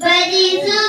But it's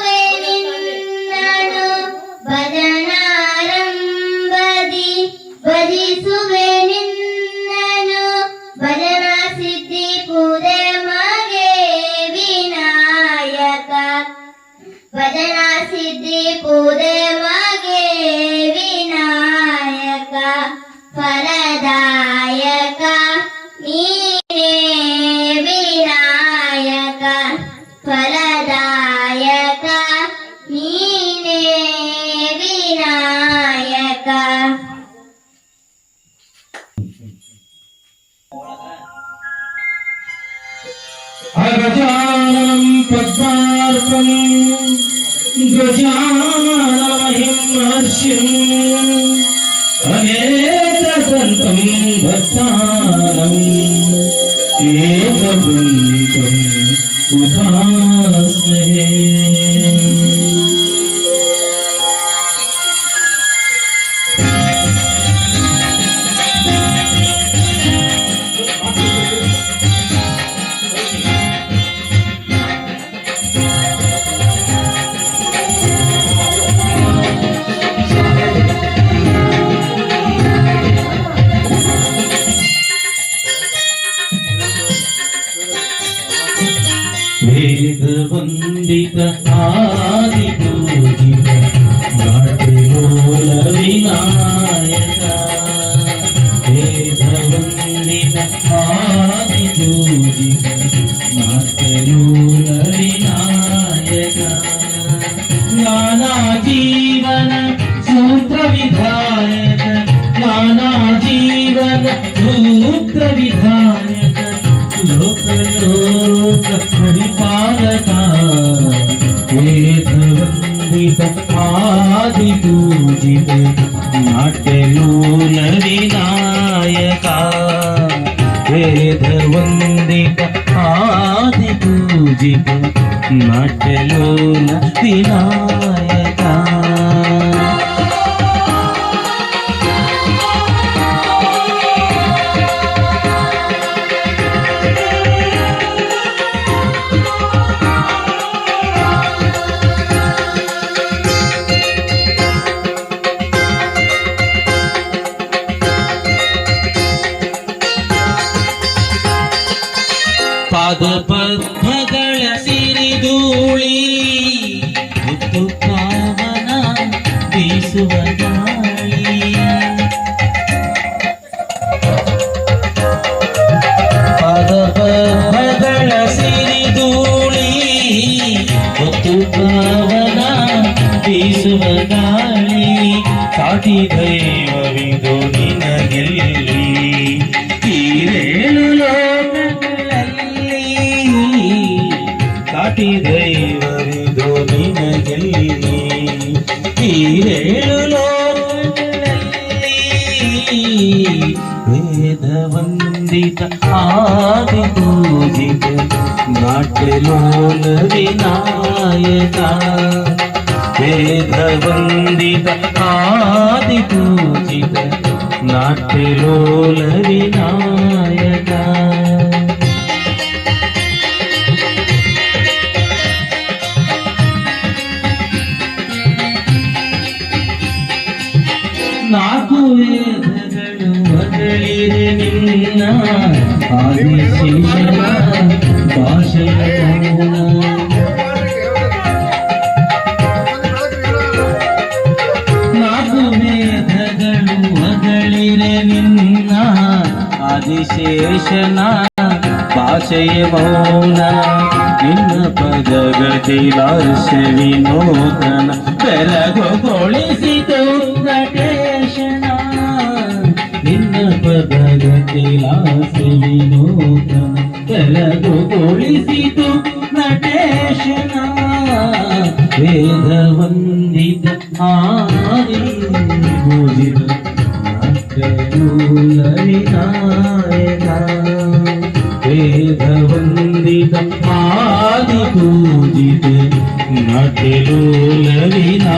अगजाननं पद्मार्पम् गजाननमहिं महर्षिम् अनेकदन्तम् भक्तानम् एकपुन्तम् उधानम् वेदवन्दित आदिक వందిత ఆది పూజిత నటలోన వినాయ पाप पद्मगळ सिरी धूळी उद्धु पावना दिसुव पाद पद्मगळ सिरी धूळी उद्धु पावना శ్రీరేణులో వేదవందిత ఆది పూజిత నాట్యలోల వినాయక వేదవందిత ఆది పూజిత నాట్యలోల వినాయక ವಿಶೇಷನ ಭಾಷೆಯ ಮೌನ ನಿನ್ನ ಪದಗತಿ ಭಾಷ ಬೆಳಗು ಬೆರಗುಗೊಳಿಸಿತು ನಟೇಶನ ನಿನ್ನ ಪದಗತಿ ಭಾಷ ವಿನೋದನ ಬೆರಗುಗೊಳಿಸಿತು ನಟೇಶನ ವೇದವಂದಿತ ಆರಿ ಮುಗಿದ జగదూలలితాయక వేదవందితం ఆది పూజిత నటిలోలవినా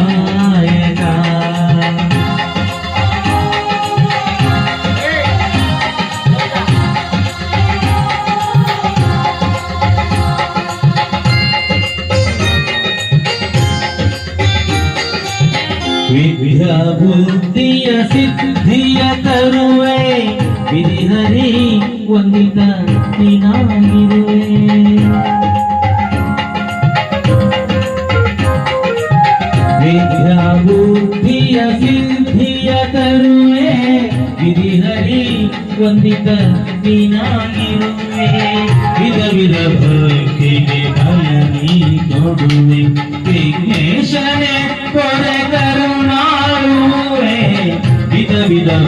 ಬಿರಿಹರಿ ಒಂದಿತ ದಿನಾಗಿರುವೆ ವಿದ್ಯಾ ಬುದ್ಧಿಯ ಸಿದ್ಧಿಯ ತರುವೆ ಬಿರಿಹರಿ ಒಂದಿತ ದಿನಾಗಿರುವೆ ವಿಧ ವಿಧ ಭಕ್ತಿಗೆ ಬಲ ನೀ ಕೊಡುವೆ ವಿಘ್ನೇಶನೇ ಕೊರೆ ತರುವೆ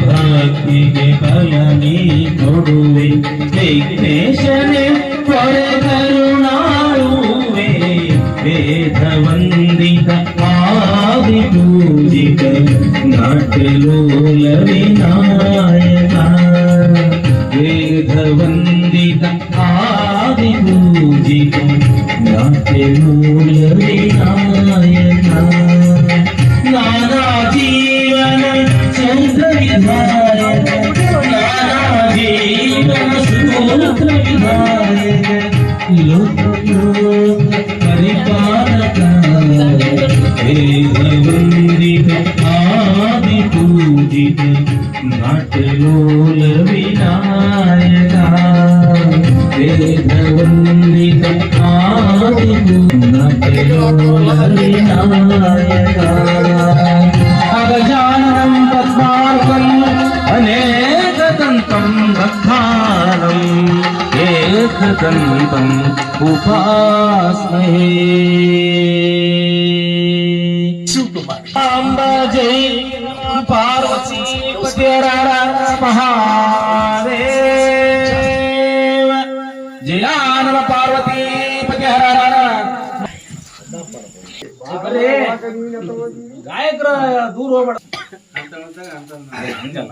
భక్తికి కలని కొడువే విఘ్నేశనే త్వర కరుణాళువే వేదవందిత ఆది పూజిత నాట్యలోల వినా పరిపాలక ఆది పూజిత నాటలోల వినాయక వేదవందిత ఆది పూజిత నాటలోల వినాయక जगदम्बम् उपास्महे अम्बा जय पार्वती महादेव जया नम पार्वती ಗಾಯಕರ ದೂರ ಹೋಗ್ಬೇಡ ಹಂಗಲ್ಲ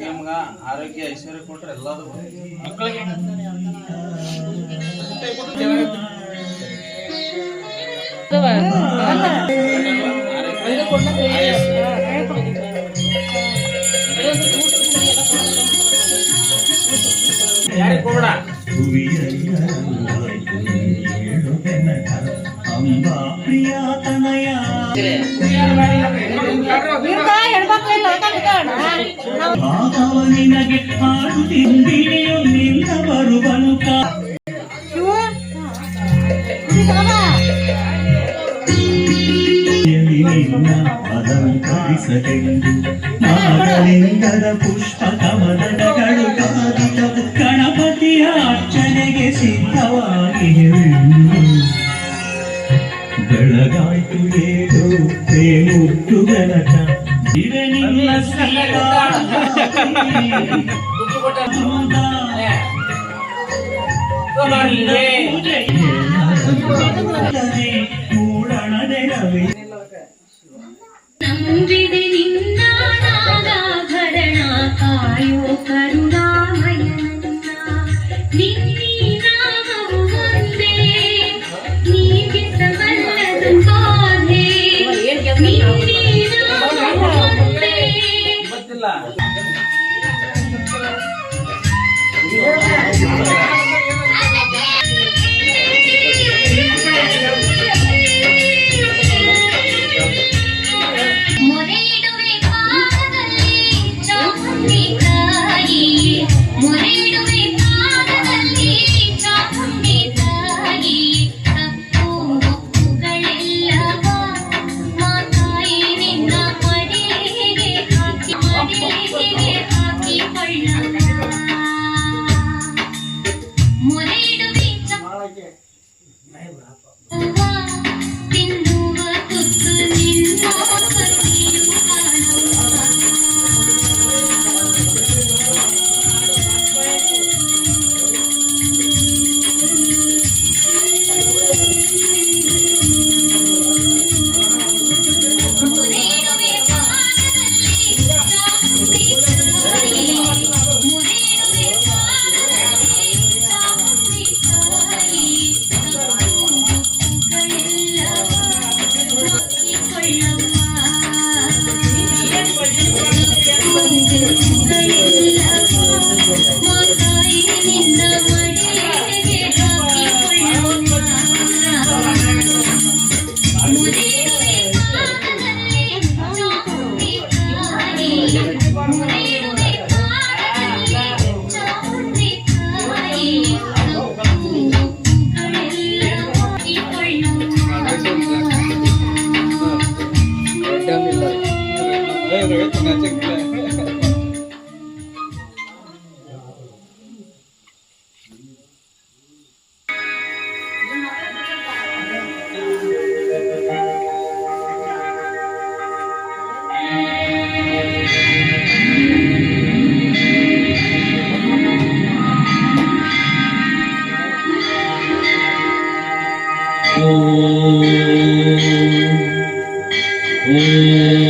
ನಮ್ಗ ಆರೋಗ್ಯ ಐಶ್ವರ್ಯ ಕೊಟ್ರೆ ಮಕ್ಕಳಿಗೆ ನಿನಗೆ ಕಾಣುತ್ತಿದ್ದೀಯೋ ನಿನ್ನ ಬರುವನು ಅಲಂಕರಿಸಲೆಂದು ಕಾದಿದ ಗಣಪತಿಯ ಅರ್ಚನೆಗೆ ಸಿದ್ಧವಾಗಿವೆ ಬೆಳಗಾಯ್ತು നമ്പിതെ നിന്നാണാരാധരണ കായോ കരുണ जाए मैं बुढ़ापा Om. Om.